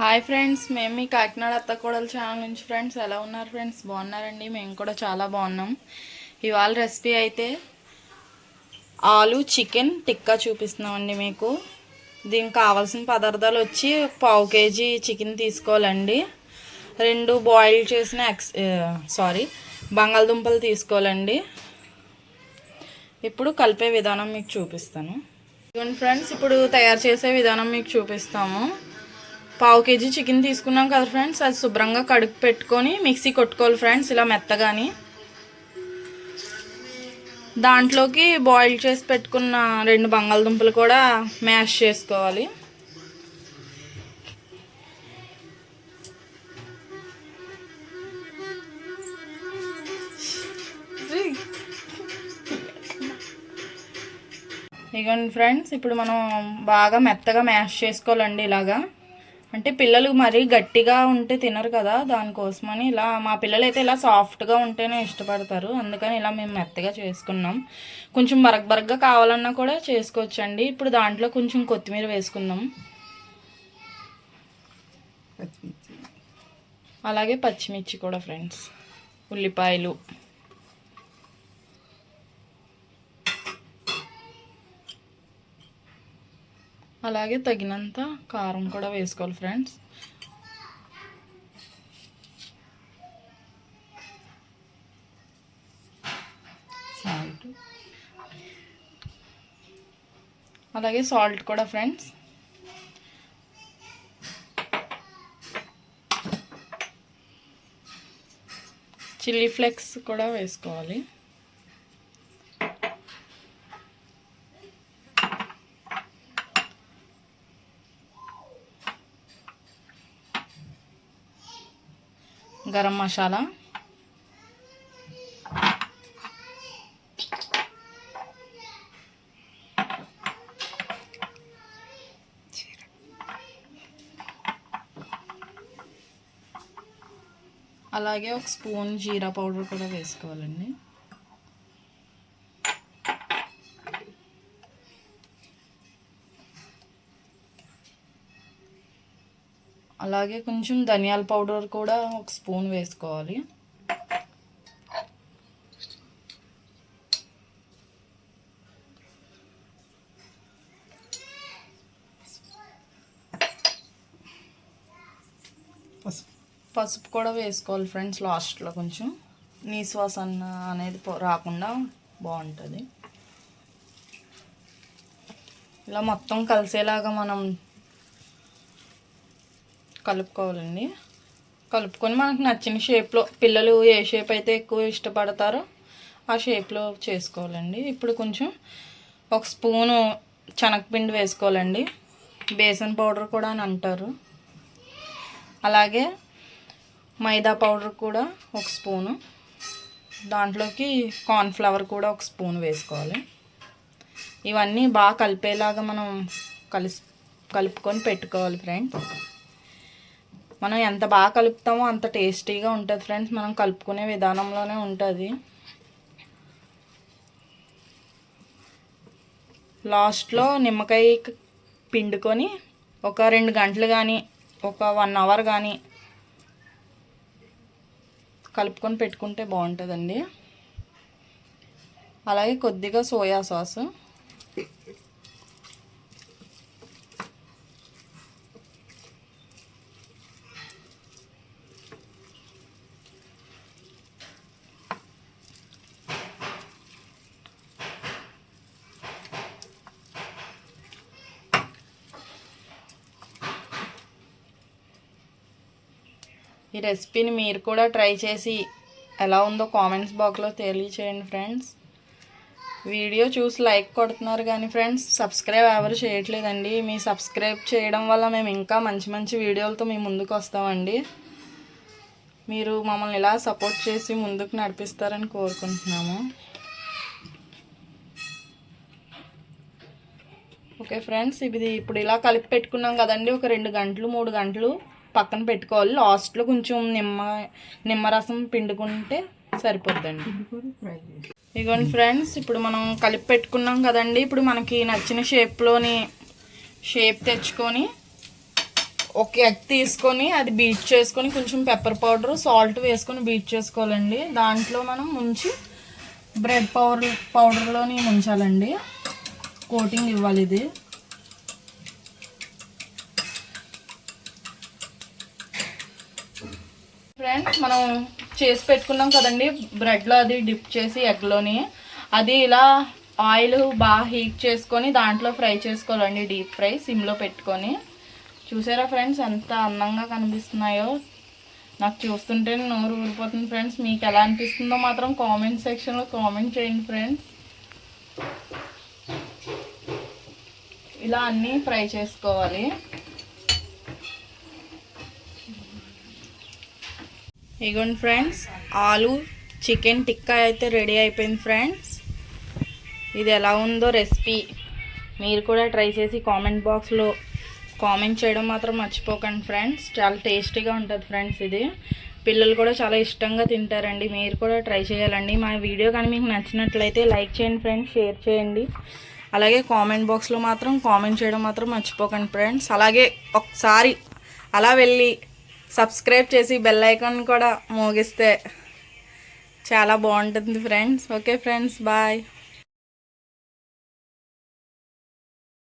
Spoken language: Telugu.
హాయ్ ఫ్రెండ్స్ మేము మీ కాకినాడ అత్తకోడల ఛానల్ నుంచి ఫ్రెండ్స్ ఎలా ఉన్నారు ఫ్రెండ్స్ బాగున్నారండి? మేము కూడా చాలా బాగున్నాం. ఇవాళ రెసిపీ అయితే ఆలు చికెన్ టిక్కా చూపిస్తున్నామండి మీకు. దీనికి కావాల్సిన పదార్థాలు వచ్చి పావు కేజీ చికెన్ తీసుకోవాలండి. రెండు బాయిల్ చేసిన ఎక్స్ సారీ బంగాళదుంపలు తీసుకోవాలండి. ఇప్పుడు కలిపే విధానం మీకు చూపిస్తాను. ఇదిగోండి ఫ్రెండ్స్ ఇప్పుడు తయారు చేసే విధానం మీకు చూపిస్తాము. పావు కేజీ చికెన్ తీసుకున్నాం కదా ఫ్రెండ్స్. అది శుభ్రంగా కడుగు పెట్టుకొని మిక్సీ కొట్టుకోవాలి ఫ్రెండ్స్ ఇలా మెత్తగాని. దాంట్లోకి బాయిల్ చేసి పెట్టుకున్న రెండు బంగాళదుంపలు కూడా మ్యాష్ చేసుకోవాలి. ఇగోండి ఫ్రెండ్స్ ఇప్పుడు మనం బాగా మెత్తగా మ్యాష్ చేసుకోవాలండి ఇలాగా. అంటే పిల్లలు మరీ గట్టిగా ఉంటే తినరు కదా దానికోసమని ఇలా మా పిల్లలు అయితే ఇలా సాఫ్ట్గా ఉంటేనే ఇష్టపడతారు. అందుకని ఇలా మేము మెత్తగా చేసుకున్నాం. కొంచెం బరగ బరగ్గా కావాలన్నా కూడా చేసుకోవచ్చండి. ఇప్పుడు దాంట్లో కొంచెం కొత్తిమీర వేసుకుందాం. అలాగే పచ్చిమిర్చి కూడా ఫ్రెండ్స్. ఉల్లిపాయలు. అలాగే తగినంత కారం కూడా వేసుకోవాలి ఫ్రెండ్స్. సాల్ట్. అలాగే సాల్ట్ కూడా ఫ్రెండ్స్. చిల్లీ ఫ్లెక్స్ కూడా వేసుకోవాలి. గరం మసాలా. అలాగే ఒక స్పూన్ జీరా పౌడర్ కూడా వేసుకోవాలండి. అలాగే కొంచెం ధనియాల పౌడర్ కూడా ఒక స్పూన్ వేసుకోవాలి. పసుపు కూడా వేసుకోవాలి ఫ్రెండ్స్ లాస్ట్లో కొంచెం. నీశ్వాసన అనేది రాకుండా బాగుంటుంది. ఇలా మొత్తం కలిసేలాగా మనం కలుపుకోవాలండి. కలుపుకొని మనకు నచ్చిన షేప్లో పిల్లలు ఏ షేప్ అయితే ఎక్కువ ఇష్టపడతారో ఆ షేప్లో చేసుకోవాలండి. ఇప్పుడు కొంచెం ఒక స్పూను శనగపిండి వేసుకోవాలండి. బేసన్ పౌడర్ కూడా అని అంటారు. అలాగే మైదా పౌడర్ కూడా ఒక స్పూను. దాంట్లోకి కార్న్ఫ్లవర్ కూడా ఒక స్పూన్ వేసుకోవాలి. ఇవన్నీ బాగా కలిపేలాగా మనం కలిసి కలుపుకొని పెట్టుకోవాలి ఫ్రెండ్స్. మనం ఎంత బాగా కలుపుతామో అంత టేస్టీగా ఉంటుంది ఫ్రెండ్స్. మనం కలుపుకునే విధానంలోనే ఉంటుంది. లాస్ట్లో నిమ్మకాయ పిండుకొని ఒక రెండు గంటలు కానీ ఒక వన్ అవర్ కానీ కలుపుకొని పెట్టుకుంటే బాగుంటుందండి. అలాగే కొద్దిగా సోయా సాస్. ఈ రెసిపీని మీరు కూడా ట్రై చేసి ఎలా ఉందో కామెంట్స్ బాక్స్లో తెలియచేయండి ఫ్రెండ్స్. వీడియో చూసి లైక్ కొడుతున్నారు కానీ ఫ్రెండ్స్ సబ్స్క్రైబ్ ఎవరు చేయట్లేదండి. మీ సబ్స్క్రైబ్ చేయడం వల్ల మేము ఇంకా మంచి మంచి వీడియోలతో మీ ముందుకు వస్తామండి. మీరు మమ్మల్ని ఇలా సపోర్ట్ చేసి ముందుకు నడిపిస్తారని కోరుకుంటున్నాము. ఓకే ఫ్రెండ్స్ ఇది ఇప్పుడు ఇలా కలిపి పెట్టుకున్నాం కదండి ఒక రెండు గంటలు మూడు గంటలు. పక్కన పెట్టుకోవాలి. లాస్ట్లో కొంచెం నిమ్మ నిమ్మరసం పిండుకుంటే సరిపోద్దండి. ఇదిగోండి ఫ్రెండ్స్ ఇప్పుడు మనం కలిపి పెట్టుకున్నాం కదండి. ఇప్పుడు మనకి నచ్చిన షేప్లోని షేప్ తెచ్చుకొని ఒక ఎగ్ తీసుకొని అది బీట్ చేసుకొని కొంచెం పెప్పర్ పౌడర్ సాల్ట్ వేసుకొని బీట్ చేసుకోవాలండి. దాంట్లో మనం ముంచి బ్రెడ్ పౌడర్ పౌడర్లోని ముంచాలండి. కోటింగ్ ఇవ్వాలి ఇది. ఫ్రెండ్స్ మనం చేసి పెట్టుకున్నాం కదండి. బ్రెడ్లో అది డిప్ చేసి ఎగ్లోని. అది ఇలా ఆయిల్ బాగా హీట్ చేసుకొని దాంట్లో ఫ్రై చేసుకోవాలండి డీప్ ఫ్రై సిమ్లో పెట్టుకొని. చూసారా ఫ్రెండ్స్ ఎంత అందంగా కనిపిస్తున్నాయో. నాకు చూస్తుంటే నోరు ఊరిపోతుంది ఫ్రెండ్స్. మీకు ఎలా అనిపిస్తుందో మాత్రం కామెంట్ సెక్షన్లో కామెంట్ చేయండి ఫ్రెండ్స్. ఇలా అన్నీ ఫ్రై చేసుకోవాలి. ఇగోండి ఫ్రెండ్స్ ఆలు చికెన్ టిక్కా అయితే రెడీ అయిపోయింది ఫ్రెండ్స్. ఇది ఎలా ఉందో రెసిపీ మీరు కూడా ట్రై చేసి కామెంట్ బాక్స్లో కామెంట్ చేయడం మాత్రం మర్చిపోకండి ఫ్రెండ్స్. చాలా టేస్టీగా ఉంటుంది ఫ్రెండ్స్ ఇది. పిల్లలు కూడా చాలా ఇష్టంగా తింటారండి. మీరు కూడా ట్రై చేయాలండి. మా వీడియో కానీ మీకు నచ్చినట్లయితే లైక్ చేయండి ఫ్రెండ్స్ షేర్ చేయండి. అలాగే కామెంట్ బాక్స్లో మాత్రం కామెంట్ చేయడం మాత్రం మర్చిపోకండి ఫ్రెండ్స్. అలాగే ఒకసారి అలా వెళ్ళి సబ్స్క్రైబ్ చేసి బెల్ ఐకాన్ కూడా మోగిస్తే చాలా బాగుంటుంది ఫ్రెండ్స్. Okay friends bye.